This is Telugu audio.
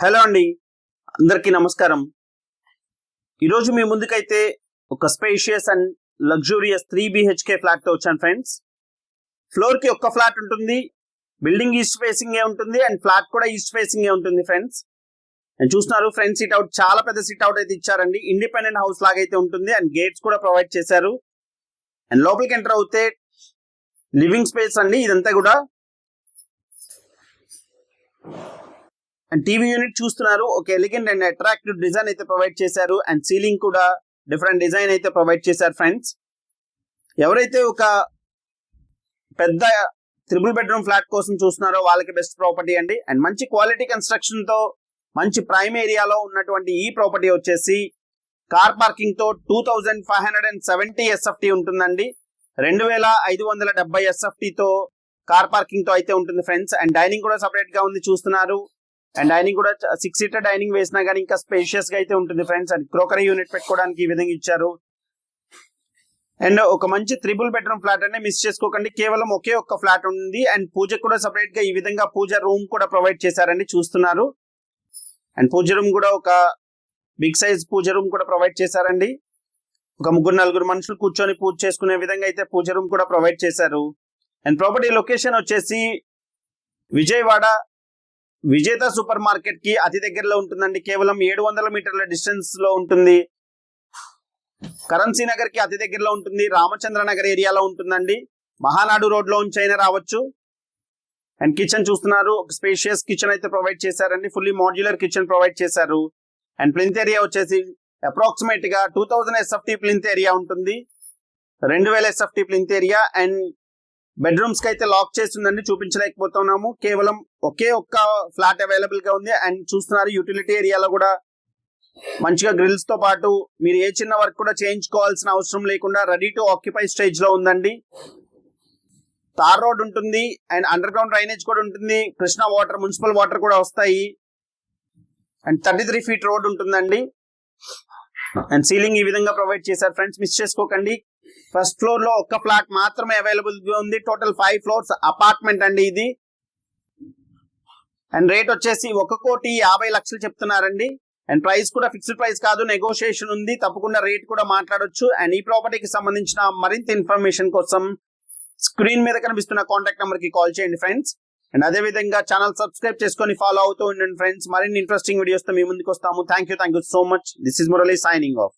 హలో అండి. అందరికీ నమస్కారం. ఈరోజు మీ ముందుకైతే ఒక spacious and luxurious three BHK ఫ్లాట్తో వచ్చాను ఫ్రెండ్స్. ఫ్లోర్కి ఒక్క ఫ్లాట్ ఉంటుంది. బిల్డింగ్ ఈస్ట్ ఫేసింగ్ ఏ ఉంటుంది అండ్ ఫ్లాట్ కూడా ఈస్ట్ ఫేసింగ్ ఏ ఉంటుంది ఫ్రెండ్స్. అండ్ చూస్తున్నారు ఫ్రంట్ సీట్ అవుట్ చాలా పెద్ద సీట్ అవుట్ అయితే ఇచ్చారండి. ఇండిపెండెంట్ హౌస్ లాగా అయితే ఉంటుంది అండ్ గేట్స్ కూడా ప్రొవైడ్ చేశారు. అండ్ లోపలికి ఎంటర్ అవుతే లివింగ్ స్పేస్ అండి ఇదంతా కూడా. అండ్ టీవీ యూనిట్ చూస్తున్నారు. ఒక ఎలిగెంట్ అండ్ అట్రాక్టివ్ డిజైన్ అయితే ప్రొవైడ్ చేశారు. అండ్ సీలింగ్ కూడా డిఫరెంట్ డిజైన్ అయితే ప్రొవైడ్ చేశారు ఫ్రెండ్స్ ఎవరైతే ఒక పెద్ద త్రిబుల్ బెడ్రూమ్ ఫ్లాట్ కోసం చూస్తున్నారో వాళ్ళకి బెస్ట్ ప్రాపర్టీ అండి. అండ్ మంచి క్వాలిటీ కన్స్ట్రక్షన్తో మంచి ప్రైమ్ ఏరియాలో ఉన్నటువంటి ఈ ప్రాపర్టీ వచ్చేసి car పార్కింగ్తో two thousand five hundred and seventy SFT ఉంటుందండి. రెండు వేల ఐదు వందల డెబ్బై ఎస్ఎఫ్టీతో కార్ పార్కింగ్తో అయితే ఉంటుంది ఫ్రెండ్స్ అండ్ డైనింగ్ కూడా సపరేట్గా ఉంది చూస్తున్నారు. అండ్ డైనింగ్ కూడా సిక్స్ సీటర్ డైనింగ్ వేసినా కానీ ఇంకా స్పేషియస్గా అయితే ఉంటుంది ఫ్రెండ్స్ అండ్ క్రోకరీ యూనిట్ పెట్టుకోవడానికి ఈ విధంగా ఇచ్చారు. అండ్ ఒక మంచి త్రిబుల్ బెడ్రూమ్ ఫ్లాట్ అనే మిస్ చేసుకోకండి. కేవలం ఒకే ఒక్క ఫ్లాట్ ఉంది. అండ్ పూజ కూడా సపరేట్గా ఈ విధంగా పూజ రూమ్ కూడా ప్రొవైడ్ చేశారండి చూస్తున్నారు. అండ్ పూజ రూమ్ కూడా ఒక బిగ్ సైజ్ పూజ రూమ్ కూడా ప్రొవైడ్ చేశారండి. ఒక ముగ్గురు నలుగురు మనుషులు కూర్చొని పూజ చేసుకునే విధంగా అయితే పూజ రూమ్ కూడా ప్రొవైడ్ చేశారు. అండ్ ప్రాపర్టీ లొకేషన్ వచ్చేసి విజయవాడ విజేత సూపర్ మార్కెట్కి అతి దగ్గరలో ఉంటుందండి. కేవలం ఏడు వందల మీటర్ల డిస్టెన్స్లో ఉంటుంది. కరెన్సీ నగర్కి అతి దగ్గరలో ఉంటుంది. రామచంద్ర నగర్ ఏరియాలో ఉంటుందండి. మహానాడు రోడ్లో ఉంచైనా రావచ్చు. అండ్ కిచెన్ చూస్తున్నారు. ఒక స్పేషియస్ కిచెన్ అయితే ప్రొవైడ్ చేశారండి. ఫుల్లీ మాడ్యులర్ కిచెన్ ప్రొవైడ్ చేశారు. అండ్ ప్లింత్ ఏరియా వచ్చేసి అప్రాక్సిమేట్గా two thousand SFT plinth area ఉంటుంది. రెండు వేల ఎస్ఎఫ్టీ ప్లింత్ ఏరియా అండ్ బెడ్రూమ్స్కి అయితే లాక్ చేసి ఉందండి చూపించలేకపోతున్నాము. కేవలం ఒకే ఒక్క ఫ్లాట్ అవైలబుల్గా ఉంది. అండ్ చూస్తున్నారు యూటిలిటీ ఏరియాలో కూడా మంచిగా గ్రిల్స్తో పాటు మీరు ఏ చిన్న వర్క్ కూడా చేయించుకోవాల్సిన అవసరం లేకుండా రెడీ టు ఆక్యుపై స్టేజ్లో ఉందండి. తార్ రోడ్ ఉంటుంది అండ్ అండర్ గ్రౌండ్ డ్రైనేజ్ కూడా ఉంటుంది. కృష్ణా వాటర్ మున్సిపల్ వాటర్ కూడా వస్తాయి. And thirty three feet road ఉంటుందండి. అండ్ సీలింగ్ ఈ విధంగా ప్రొవైడ్ చేశారు. ఫ్రెండ్స్ మిస్ చేసుకోకండి. ఫస్ట్ ఫ్లోర్లో ఒక్క ఫ్లాట్ మాత్రమే అవైలబుల్ ఉంది. టోటల్ ఫైవ్ ఫ్లోర్స్ అపార్ట్మెంట్ అండి ఇది. అండ్ రేట్ వచ్చేసి ఒక కోటి యాభై లక్షలు చెప్తున్నారండి. అండ్ ప్రైస్ కూడా ఫిక్స్డ్ ప్రైస్ కాదు నెగోషియేషన్ ఉంది. తప్పకుండా రేట్ కూడా మాట్లాడొచ్చు. అండ్ ఈ ప్రాపర్టీకి సంబంధించిన మరింత ఇన్ఫర్మేషన్ కోసం స్క్రీన్ మీద కనిపిస్తున్న కాంటాక్ట్ నెంబర్కి కాల్ చేయండి ఫ్రెండ్స్ అండ్ అదే విధంగా ఛానల్ సబ్స్క్రైబ్ చేసుకొని ఫాలో అవుతూ ఉండండి ఫ్రెండ్స్ మరిన్ని ఇంట్రెస్టింగ్ వీడియోస్తో మీ ముందుకు వస్తాము. Thank you thank you so much this is Murali signing off